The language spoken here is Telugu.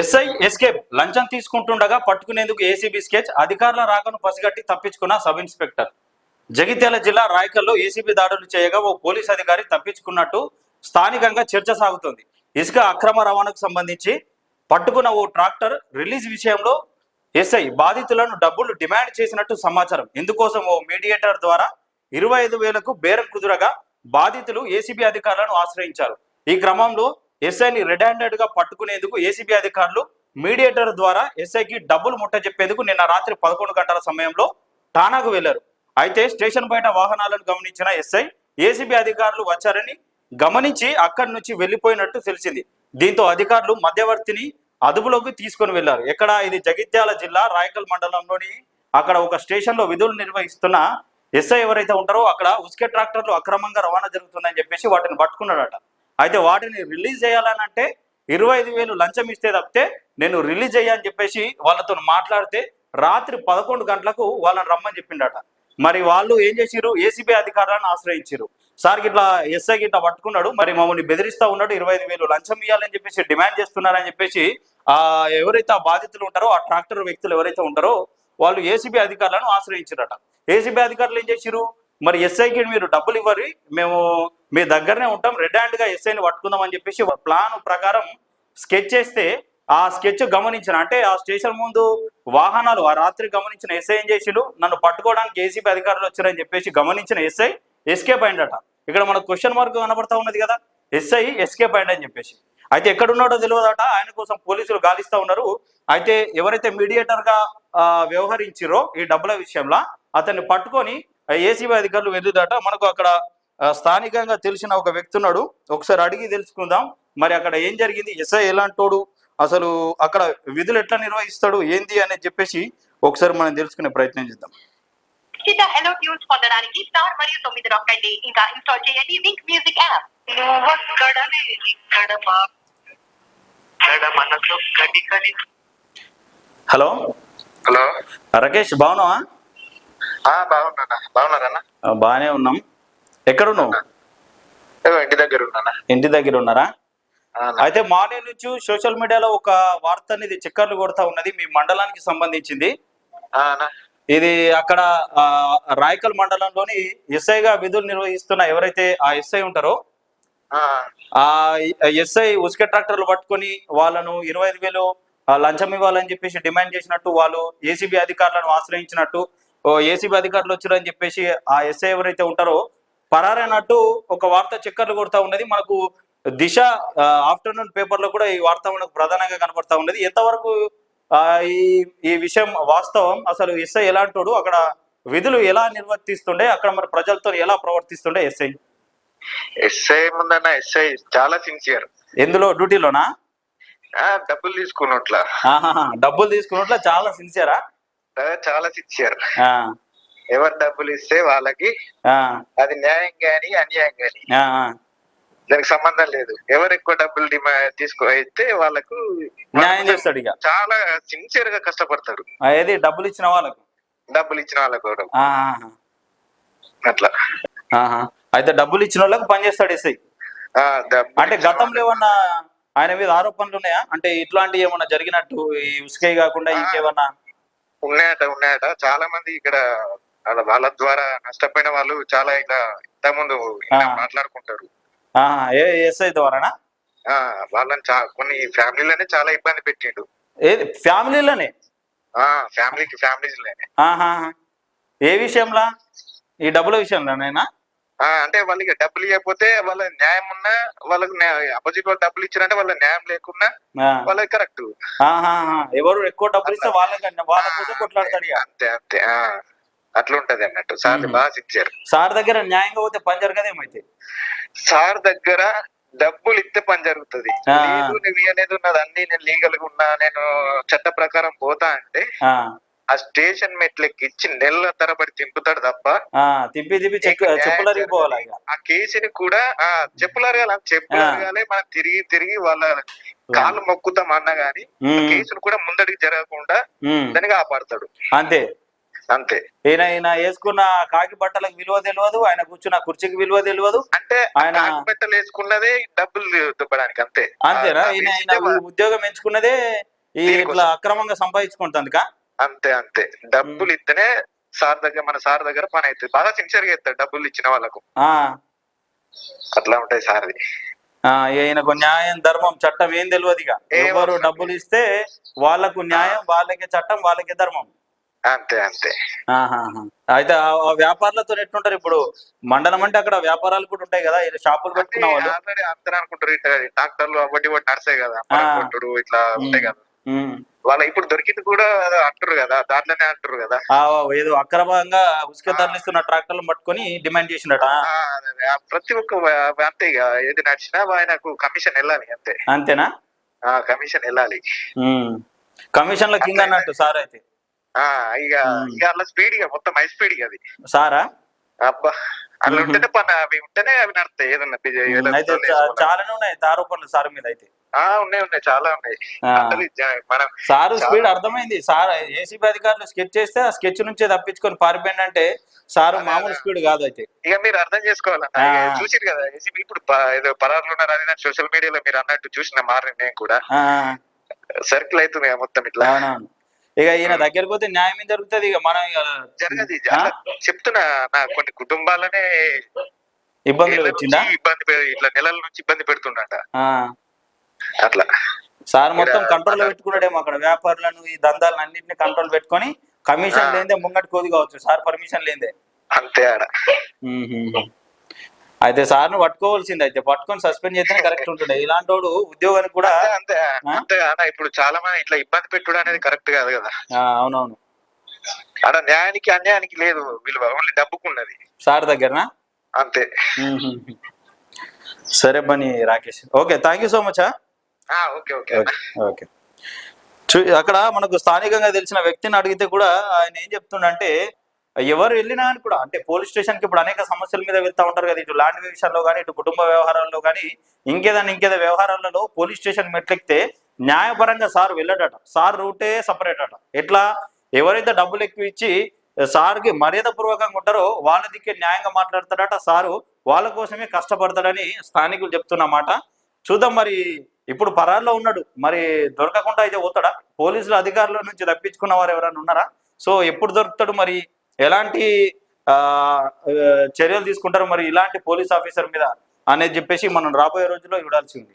ఎస్ఐ ఎస్కేప్ లంచం తీసుకుంటుండగా పట్టుకునేందుకు ఏసీబీ స్కెచ్ అధికారుల రాకను పసిగట్టి తప్పించుకున్న సబ్ ఇన్స్పెక్టర్. జగిత్యాల జిల్లా రాయకల్లో ఏసీబీ దాడులు చేయగా ఓ పోలీస్ అధికారి తప్పించుకున్నట్టు స్థానికంగా చర్చ సాగుతోంది. ఇసుక అక్రమ రవాణాకు సంబంధించి పట్టుకున్న ఓ ట్రాక్టర్ రిలీజ్ విషయంలో ఎస్ఐ బాధితులను డబ్బులు డిమాండ్ చేసినట్టు సమాచారం. ఇందుకోసం ఓ మీడియేటర్ ద్వారా ఇరవై ఐదు వేలకు బేరం కుదురగా బాధితులు ఏసీబీ అధికారులను ఆశ్రయించారు. ఈ క్రమంలో ఎస్ఐని రెడ్ హ్యాండెడ్గా పట్టుకునేందుకు ఏసీబీ అధికారులు మీడియేటర్ ద్వారా ఎస్ఐకి డబ్బులు ముట్ట చెప్పేందుకు నిన్న రాత్రి పదకొండు గంటల సమయంలో ఠానాకు వెళ్ళారు అయితే స్టేషన్ బయట వాహనాలను గమనించిన ఎస్ఐ ఏసీబీ అధికారులు వచ్చారని గమనించి అక్కడి నుంచి వెళ్ళిపోయినట్టు తెలిసింది. దీంతో అధికారులు మధ్యవర్తిని అదుపులోకి తీసుకొని వెళ్ళారు ఎక్కడ ఇది జగిత్యాల జిల్లా రాయకల్ మండలంలోని అక్కడ ఒక స్టేషన్లో విధులు నిర్వహిస్తున్న ఎస్ఐ ఎవరైతే ఉంటారో అక్కడ ఉస్కే ట్రాక్టర్లు అక్రమంగా రవాణా జరుగుతుందని చెప్పేసి వాటిని పట్టుకున్నాడట. అయితే వాటిని రిలీజ్ చేయాలని అంటే ఇరవై ఐదు వేలు లంచం ఇస్తే తప్పితే నేను రిలీజ్ అయ్యా చెప్పేసి వాళ్ళతో మాట్లాడితే రాత్రి పదకొండు గంటలకు వాళ్ళని రమ్మని చెప్పిండట. మరి వాళ్ళు ఏం చేసిరు ఏసీబీ అధికారులను ఆశ్రయించారు సార్ ఇట్లా ఎస్ఐ గిట్లా పట్టుకున్నాడు. మరి మమ్మల్ని బెదిరిస్తా ఉన్నాడు. ఇరవై ఐదు వేలు లంచం ఇవ్వాలని చెప్పేసి డిమాండ్ చేస్తున్నారని చెప్పేసి ఆ ఎవరైతే ఆ బాధితులు ఉంటారో ఆ ట్రాక్టర్ వ్యక్తులు ఎవరైతే ఉంటారో వాళ్ళు ఏసీబీ అధికారులను ఆశ్రయించారట ఏసీబీ అధికారులు ఏం చేసిరు మరి ఎస్ఐకి మీరు డబ్బులు ఇవ్వరు. మేము మీ దగ్గరనే ఉంటాం. రెడ్ హ్యాండ్గా ఎస్ఐని పట్టుకుందాం అని చెప్పేసి ప్లాన్ ప్రకారం స్కెచ్ చేస్తే ఆ స్కెచ్ గమనించిన అంటే ఆ స్టేషన్ ముందు వాహనాలు ఆ రాత్రి గమనించిన ఎస్ఐ ఏం చేసిండు? నన్ను పట్టుకోవడానికి ఏసీబీ అధికారులు వచ్చారని చెప్పేసి గమనించిన ఎస్ఐ ఎస్కేప్ అయిందట ఇక్కడ మనకు క్వశ్చన్ మార్క్ కనబడతా ఉన్నది కదా? ఎస్ఐ ఎస్కేప్ అయింది అని చెప్పేసి. అయితే ఎక్కడున్నాడో తెలియదట. ఆయన కోసం పోలీసులు గాలిస్తా ఉన్నారు. అయితే ఎవరైతే మీడియేటర్గా గా ఈ డబ్బుల విషయంలో అతన్ని పట్టుకొని ఏసీబీ అధికారులు వెళ్ళిదట మనకు అక్కడ స్థానికంగా తెలిసిన ఒక వ్యక్తి ఉన్నాడు. ఒకసారి అడిగి తెలుసుకుందాం. మరి అక్కడ ఏం జరిగింది? ఎస్ఐ ఎలాంటోడు? అసలు అక్కడ విధులు ఎట్లా నిర్వహిస్తాడు? ఏంది అనేది చెప్పేసి ఒకసారి మనం తెలుసుకునే ప్రయత్నం చేద్దాం. ఉచిత హలో ట్యూన్స్ పొందడానికి స్టార్ మరియు తొమ్మిది నొక్కండి ఇంకా ఇన్స్టాల్ చేయండి. Wynk music app hello? Hello Rakesh బాగున్నావా ఆ బాగున్నానా బాగున్నారన్నా ఆ, బాగానే ఉన్నాం. ఎక్కడున్నావు? ఇంటి దగ్గర ఉన్నానా? ఇంటి దగ్గర ఉన్నారా? అయితే మార్నింగ్ నుంచి సోషల్ మీడియాలో ఒక వార్త అనేది చక్కర్లు కొడతా ఉన్నది మీ మండలానికి సంబంధించింది. ఇది అక్కడ రాయకల్ మండలంలోని ఎస్ఐగా విధులు నిర్వహిస్తున్న ఎవరైతే ఆ ఎస్ఐ ఉంటారో ఆ, ఎస్ఐ ఉసుక ట్రాక్టర్లు పట్టుకొని వాళ్ళను ఇరవై ఐదు వేలు లంచం ఇవ్వాలని చెప్పేసి డిమాండ్ చేసినట్టు వాళ్ళు ఏసీబీ అధికారులను ఆశ్రయించినట్టు ఓ ఏసీబీ అధికారులు వచ్చారని చెప్పేసి ఆ ఎస్ఐ ఎవరైతే ఉంటారో పరారైనట్టు ఒక వార్త చక్కర్లు కొడతా ఉన్నది. మనకు దిశ ఆఫ్టర్నూన్ పేపర్లో కూడా ఈ వార్త మనకు ప్రధానంగా కనపడతా ఉన్నది. ఎంతవరకు ఆ, ఈ ఈ విషయం వాస్తవం? అసలు ఎస్ఐ ఎలాంటోడు? అక్కడ విధులు ఎలా నిర్వర్తిస్తుండే? అక్కడ మరి ప్రజలతో ఎలా ప్రవర్తిస్తుండే ఎస్ఐ? ఎస్ఐ ముందన్న ఎస్ఐ చాలా సిన్సియర్ ఎందులో? డ్యూటీలోనా? డబ్బులు తీసుకున్నట్లా. డబ్బులు తీసుకున్నట్ల చాలా సిన్సియరా చాలా సిన్సియర్ ఎవరు డబ్బులు ఇస్తే వాళ్ళకి అది న్యాయం గాని అన్యాయం గాని దానికి సంబంధం లేదు. ఎవరు ఎక్కువ డబ్బులు డిమాండ్ తీసుకో అయితే వాళ్ళకు న్యాయం చేస్తాడు ఇక. చాలా సిన్సియర్గా ఏది? డబ్బులు ఇచ్చిన వాళ్ళకు? డబ్బులు ఇచ్చిన వాళ్ళకు కూడా. అట్లా. అయితే డబ్బులు ఇచ్చిన వాళ్ళకు పనిచేస్తాడు ఎస్ఐ. అంటే గతంలో ఏమన్నా ఆయన మీద ఆరోపణలు ఉన్నాయా? అంటే ఇట్లాంటివి ఏమన్నా జరిగినట్టు? ఈ ఉసుకే కాకుండా ఇంకేమన్నా ఉన్నాయట ఉన్నాయట. చాలా మంది ఇక్కడ వాళ్ళ ద్వారా నష్టపోయిన వాళ్ళు చాలా ఇలా ఇంతకుముందు ఇలా ఆ. మాట్లాడుకుంటారు. ఎస్ఐ ద్వారానా? వాళ్ళని కొన్ని ఫ్యామిలీలోనే చాలా ఇబ్బంది పెట్టిండు. ఏది? ఫ్యామిలీలోనే? ఆ ఫ్యామిలీకి ఆహాహా. ఏ విషయంలో? ఈ డబ్బుల విషయంలోనేనా? అంటే వాళ్ళకి డబ్బులు ఇవ్వకపోతే వాళ్ళ న్యాయం ఉన్నా వాళ్ళకి అపోజిట్ వాళ్ళు డబ్బులు ఇచ్చారంటే వాళ్ళ న్యాయం లేకున్నా. వాళ్ళకి కరెక్ట్. ఎవరు ఎక్కువ డబ్బులు ఇస్తే వాళ్ళకంటే వాళ్ళ కోసం కొట్లాడతాడు ఇక. అంతే అంతే. ఆ అట్లా ఉంటది అన్నట్టు సార్. బాగా సిన్సియర్ సార్ దగ్గర న్యాయంగా పోతే పని జరగదు ఏమైతే సార్ దగ్గర డబ్బులు ఇస్తే పని జరుగుతుంది. లేదు నువ్వు ఇవ్వలేదు నాది అన్ని నేను లీగల్గా ఉన్నా నేను చట్ట ప్రకారం పోతా అంటే ఆ, స్టేషన్ మెట్లకి ఇచ్చి నెలల తరబడి తింపుతాడు తప్ప ఆ, తిప్పి తిప్పి ఆ కేసుని కూడా ఆ చెప్పులు అరగాలి చెప్పులు మనం తిరిగి తిరిగి వాళ్ళ కాళ్ళు మొక్కుతాం అన్నా గాని కేసును కూడా ముందడికి జరగకుండా ఉమ్, దాన్ని కాపాడతాడు. అంతే. అంతే. ఈయన ఈయన వేసుకున్న కాకి బట్టలకు విలువ తెలియదు ఆయన కూర్చున్న కుర్చీకి విలువ తెలియదు. అంటే ఆయన- బట్టలు వేసుకున్నదే డబ్బులు దుబ్బడానికి అంతే. అంతేనా? ఈయన ఉద్యోగం ఎంచుకున్నదే. ఇట్లా అక్రమంగా సంపాదించుకుంటుందికా? అంతే అంతే. డబ్బులు ఇస్తేనే సార్ దగ్గర మన సార్ దగ్గర పని అవుతుంది బాగా సిన్సియర్గా ఇస్తాడు డబ్బులు ఇచ్చిన వాళ్ళకు. అట్లా ఉంటాయి సార్ది. ఈయనకు న్యాయం ధర్మం చట్టం ఏం తెలియదు ఇక ఎవరు డబ్బులు ఇస్తే వాళ్ళకు న్యాయం వాళ్ళకే చట్టం వాళ్ళకే ధర్మం. అంతే అంతే. అయితే ఆ వ్యాపారులతో ఎట్లుంటారు ఇప్పుడు? మండలం అంటే అక్కడ వ్యాపారాలు కూడా ఉంటాయి కదా? షాపులు పెట్టుకున్న వాళ్ళు. అందరూ అనుకుంటారు ఇట్లా డాక్టర్లు అవన్నీ కూడా నర్సే కదా. ఇట్లా ఉంటాయి కదా. వాళ్ళ ఇప్పుడు దొరికింది కూడా అంటారు కదా దాంట్లోనే అంటారు కదా. ఏదో అక్రమంగా ఉసుక తరలిస్తున్న ట్రాక్టర్లు పట్టుకొని డిమాండ్ చేసినట ప్రతి ఒక్క అంతే ఏది నడిచినా ఆయనకు కమిషన్ వెళ్ళాలి అంతే. అంతేనా? ఆ కమిషన్ వెళ్ళాలి. ఉమ్. కమిషన్ల కింద అన్నట్టు సార్ అయితే. ఆ ఇక. ఇక అలా స్పీడ్ ఇక మొత్తం హై స్పీడ్ అది. సారా? అబ్బా. ఉహు. ఉంటేనే పని అవి ఉంటేనే అవి నడుస్తాయి ఏదన్నా అయితే. చాలానే ఉన్నాయి ఆరోపణలు సార్ మీద అయితే. ఆ ఉన్నాయి ఉన్నాయి చాలా ఉన్నాయి. మనం సారు స్పీడ్ అర్థమైంది. సార్ ఏసీబీ అధికారులు స్కెచ్ చేస్తే ఆ స్కెచ్ నుంచే తప్పించుకొని పారిపోయింది అంటే సారు మామూలు. స్పీడ్ కాదు అయితే. ఇక మీరు అర్థం చేసుకోవాలన్న చూసిరు కదా ఏసీబీ ఇప్పుడు ఏదో పరారులు ఉన్నారు అది సోషల్ మీడియాలో మీరు అన్నట్టు చూసిన మారిన నేను కూడా. సర్కిల్ అవుతుంది మొత్తం ఇట్లా. ఇక ఈయన దగ్గరికి పోతే న్యాయం ఏం జరుగుతుంది ఇక మనం ఇక జరగదు చెప్తున్నా నా కొన్ని కుటుంబాలనే ఇబ్బందులు వచ్చిందా ఇబ్బంది ఇట్లా నెలల నుంచి ఇబ్బంది పెడుతుండట. ఆ, అట్లా. సార్ మొత్తం కంట్రోల్లో పెట్టుకున్నాడేమో అక్కడ వ్యాపారులను ఈ దందాలను అన్నింటినీ కంట్రోల్ పెట్టుకొని కమిషన్. లేదే ముంగటి కోది కావచ్చు. సార్ పర్మిషన్ లేదే అంతే ఆడ. అయితే సార్ను పట్టుకోవాల్సింది. అయితే పట్టుకొని సస్పెండ్ చేస్తేనే కరెక్ట్ ఉంటుండే. ఇలాంటి వాడు ఉద్యోగానికి కూడా ఇప్పుడు చాలా మంది ఇట్లా ఇబ్బంది పెట్టుడు అనేది కరెక్ట్ కాదు కదా. ఆ, అవునవును. ఆడ న్యాయానికి అన్యాయానికి లేదు విలువ. ఓన్లీ డబ్బుకున్నది. సార్ దగ్గరనా? అంతే. సరే బని Rakesh. Okay thank you so much ఆ? Okay okay. ఓకే అక్కడ మనకు స్థానికంగా తెలిసిన వ్యక్తిని అడిగితే కూడా ఆయన ఏం చెప్తుండంటే ఎవరు వెళ్ళినా అని కూడా అంటే పోలీస్ స్టేషన్కి ఇప్పుడు అనేక సమస్యల మీద వెళ్తా ఉంటారు కదా ఇటు ల్యాండ్ విషయంలో కానీ ఇటు కుటుంబ వ్యవహారాల్లో కానీ ఇంకేదైనా ఇంకేదో వ్యవహారాలలో పోలీస్ స్టేషన్ మెట్లెక్కితే న్యాయపరంగా సార్ వెళ్ళడట. సార్ రూటే సపరేట్ అట. ఎట్లా? ఎవరైతే డబ్బులు ఎక్కువ ఇచ్చి సార్కి మర్యాద పూర్వకంగా ఉంటారో వాళ్ళ దిక్కే న్యాయంగా మాట్లాడతాడట. సారు వాళ్ళ కోసమే కష్టపడతాడని స్థానికులు చెప్తున్నమాట చూద్దాం మరి ఇప్పుడు పరాల్లో ఉన్నాడు. మరి దొరకకుండా అయితే పోతాడా? పోలీసులు అధికారుల నుంచి తప్పించుకున్న వారు ఎవరైనా ఉన్నారా? సో ఎప్పుడు దొరుకుతాడు మరి? ఎలాంటి ఆ, చర్యలు తీసుకుంటారు? మరి ఇలాంటి పోలీస్ ఆఫీసర్ మీద అనేది చెప్పేసి మనం రాబోయే రోజుల్లో చూడాల్సి ఉంది